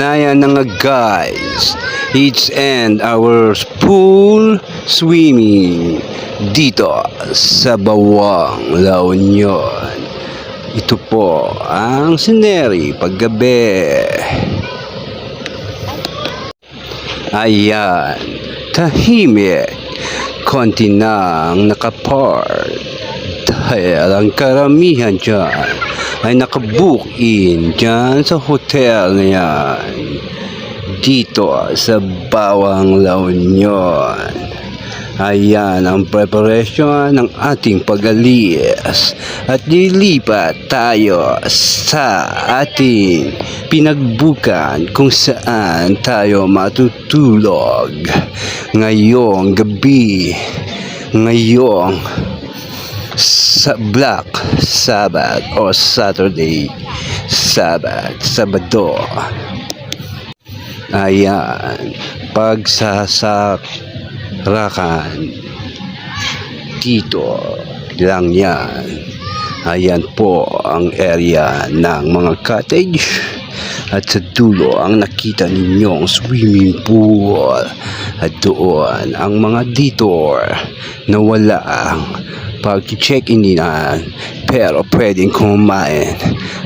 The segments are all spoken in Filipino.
Naya na nga guys, it's end our pool swimming dito sa Bawang, La Union. Ito po ang sineri paggabi. Ayan, tahimik, konti nang nakapart. Dahil ang karamihan dyan ay nakabook in dyan sa hotel na yan. Dito sa Bawang La. Ayan ang preparation ng ating pag-alis at lilipat tayo sa ating pinagbukan kung saan tayo matutulog ngayong gabi ngayong sa Black Sabbath o Saturday Sabbath Sabado. Ayan pagsasarakan. Dito lang yan. Ayan po ang area ng mga cottage at sa dulo ang nakita ninyong swimming pool. At doon ang mga detour na wala. Ang pag-check-in nila pero pwedeng kumain.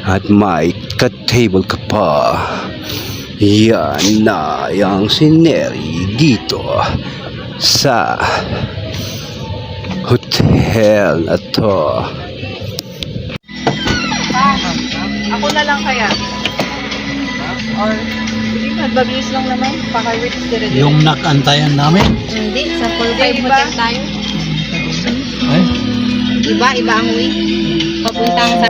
At may ka-table ka pa. Yan na yung sineri dito sa hotel na to. Ako na lang kaya. Or, hindi, magbabilis lang naman. Paka-reach dire dire. Yung nakantayan namin. Hindi, sa full Hindi, five iba. hotel tayo. Ay, Iba, iba ang way. Papuntang sa...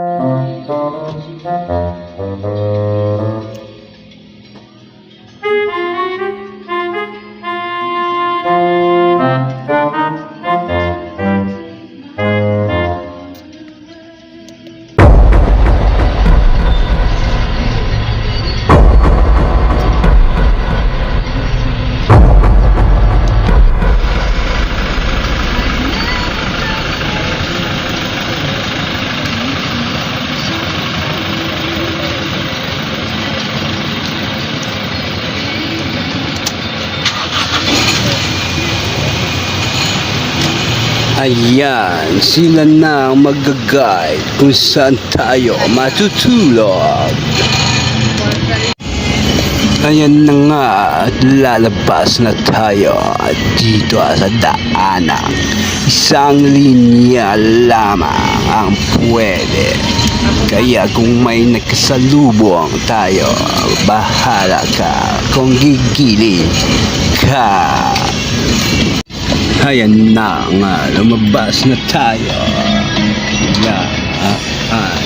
Ayan, sila na ang mag-guide kung saan tayo matutulog. Ayan na nga at lalabas na tayo dito sa daanan. Isang linya lamang ang pwede. Kaya kung may nakasalubong tayo, bahala ka kung gigilin ka. Ayan na nga, lumabas na tayo. Yan, ah, ah,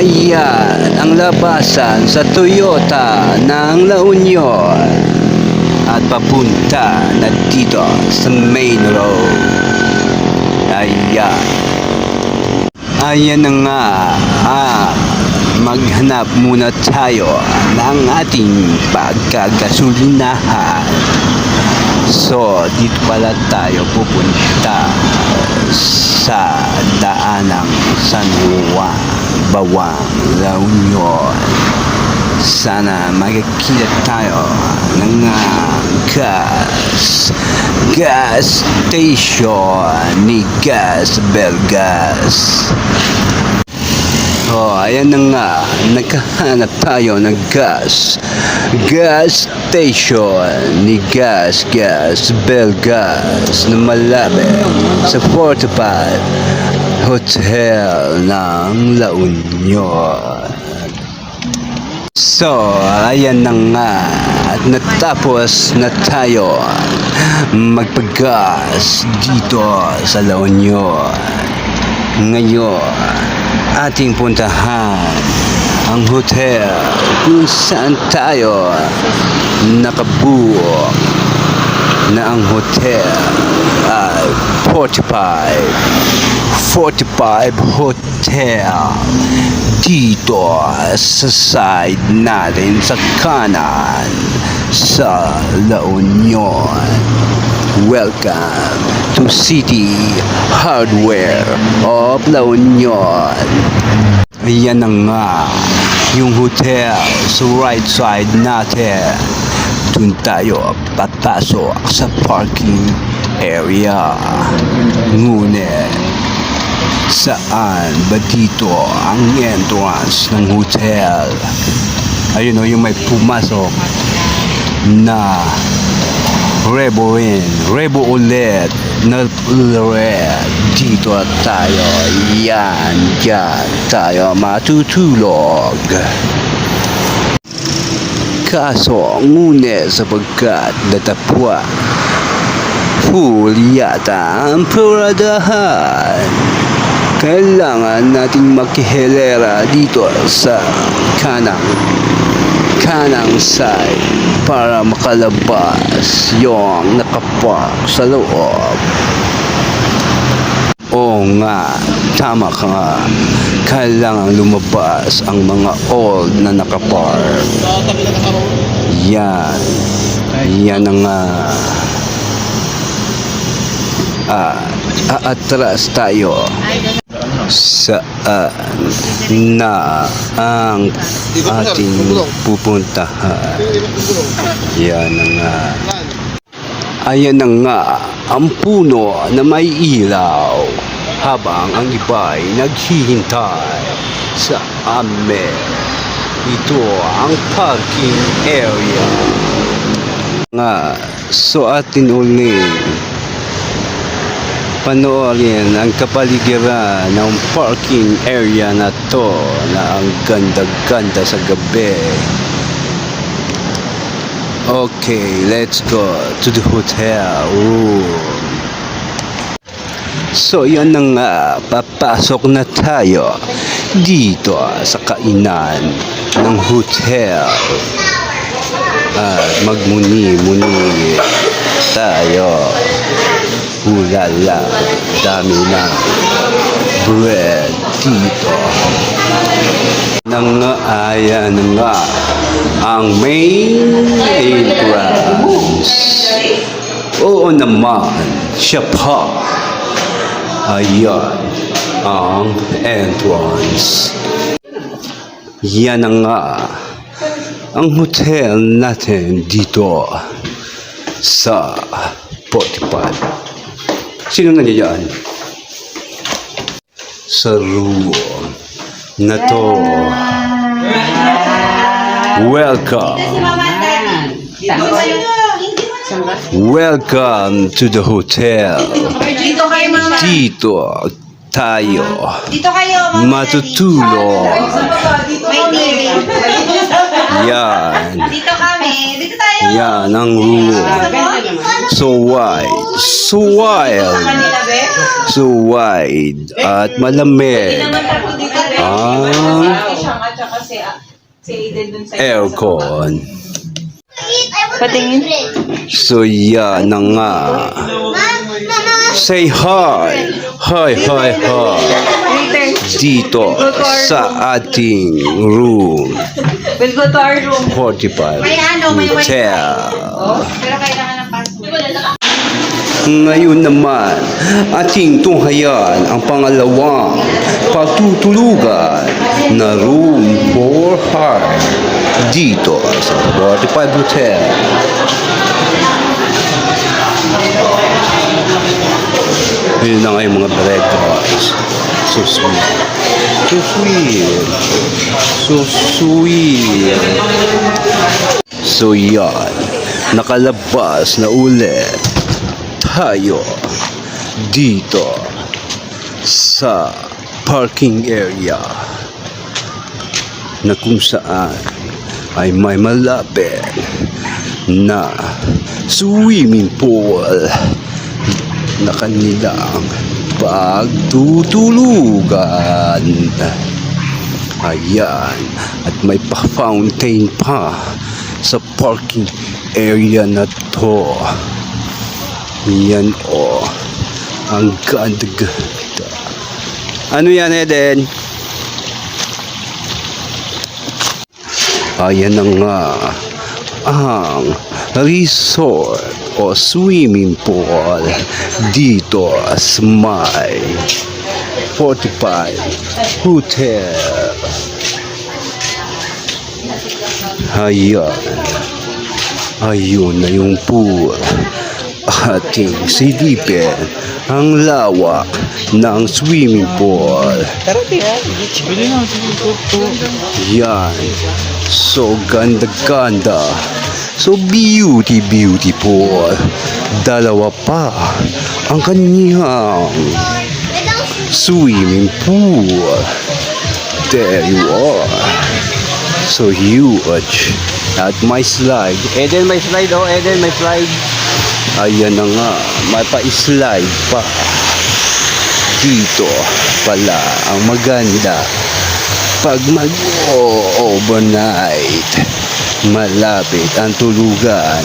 Ayan ang labasan sa Toyota ng La Union at papunta na dito sa main road. Ayan. Ayan na nga. Ah, maghanap muna tayo ng ating pagkagasolinahan. So, dito pala tayo pupunta sa daanang San Juan, Bawang, La Union. Sana magkikita tayo ng ah, gas, gas station ni Gas Belgas. Oh, ayan na nga. Nagkahanap tayo ng gas. Gas station ni Gas Gas Belgas na malapit sa Fortified Hotel ng La Union. So, ayan na nga at natapos na tayo magpagas dito sa La Union. Ngayon, ating puntahan ang hotel kung saan tayo nakabuo na ang hotel 45 45 Hotel. Dito sa side natin sa kanan sa La Union. Welcome to City Hardware of La Union. Ayan na nga yung hotel sa right side natin. Doon tayo papasok sa parking area Ngunit saan ba dito ang entrance ng hotel? Ayun o, yung may pumasok na Rebo rin, Rebo ulit na red. Dito tayo, yan, yan tayo matutulog. Kaso, ngunit sapagkat natapwa, full yata ang paradahan. Kailangan nating makihilera dito sa kanang kanang side para makalabas yung nakapark sa loob. Oo nga, tama ka nga. Kailangan lumabas ang mga old na nakapark. Yan. Yan ang nga. Ah, aatras tayo saan na ang ating pupuntahan. Yan na nga. Ayan na nga ang puno na may ilaw habang ang iba'y naghihintay sa amin. Ito ang parking area. Nga, so atin uling panoorin ang kapaligiran ng parking area na to na ang ganda-ganda sa gabi. Okay, let's go to the hotel room. So, yun na nga, papasok na tayo dito sa kainan ng hotel. At magmuni-muni tayo. Ulala, dami na bread dito. Nang ayan nga ang main entrance. Oo naman, siya pa. Ayan ang entrance. Yan na nga ang hotel natin dito sa Potipad. Sino nandiyan? Sa room na to. Welcome. Welcome to the hotel. Dito tayo Dito kayo, matutulog. May TV. Yan. Dito kami. Dito tayo. Yan ang room. So wide. So wild. So wide. At malamig. Be. Ah. Aircon. Patingin. So yan na nga. Say hi. Hi, hi, hi. Dito sa ating room. We'll go to our room. 45 May ano, may wifi. Hotel. Pero kailangan ng password. Ngayon naman, ating tunghayan ang pangalawang pagtutulugan na room for heart dito sa 45 Hotel. Yun na nga yung mga breakfast. So sweet. So sweet. So sweet. So yan, nakalabas na ulit tayo dito sa parking area na kung saan ay may malapit na swimming pool na kanilang pagtutulugan. Ayan. At may pa-fountain pa sa parking area na to. Yan o. Ang ganda-ganda. Ano yan, Eden? Ayan na nga ang resort o swimming pool dito sa may 45 Hotel. Ayan. Ayun na yung pool. Ating silipin ang lawak ng swimming pool. Yan. So ganda-ganda. So beauty, beautiful. Dalawa pa ang kanyang swimming pool. There you are. So huge. At my slide. Eden, may slide. Oh, Eden, may slide. Ayan na nga. May pa-slide pa. Dito pala ang maganda pag mag-overnight, malapit ang tulugan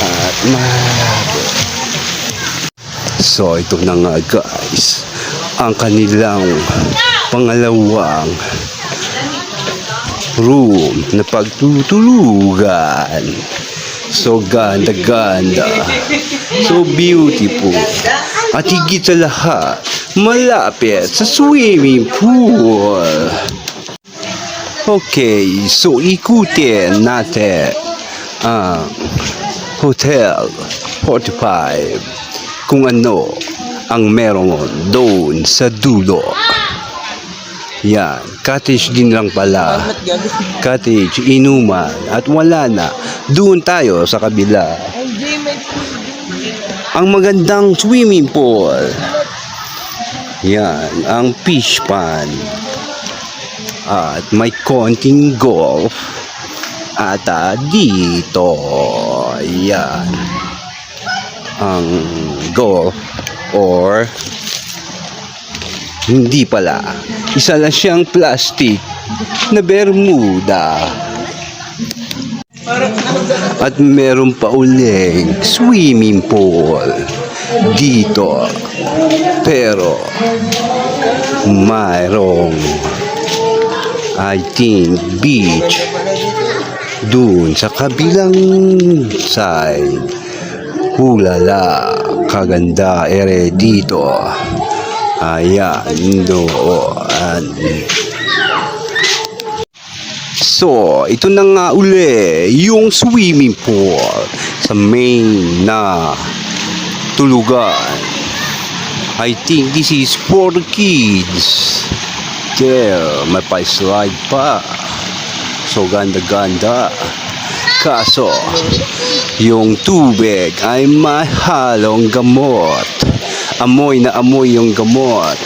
at malapit. So ito na nga guys, ang kanilang pangalawang room na pagtutulugan. So ganda-ganda. So beautiful. At higit sa lahat, malapit sa swimming pool. Okay, so ikutin natin ang Hotel 45 kung ano ang meron doon sa dulo. Yan, cottage din lang pala. Cottage, inuman, at wala na. Doon tayo sa kabila. Ang magandang swimming pool. Yan, ang fish pond. At may konting golf. At ah, dito, yan, ang golf or hindi pala. Isa lang siyang plastic na Bermuda. At meron pa uling swimming pool dito. Pero mayroong I think beach dun sa kabilang side. Hulala, kaganda ere dito. Ayan, doon. So, ito na nga uli, yung swimming pool sa main na tulugan. I think this is for kids. There, may pa-slide pa. So, ganda-ganda. Kaso, yung tubig ay mahalong gamot. Amoy na amoy yung gamot.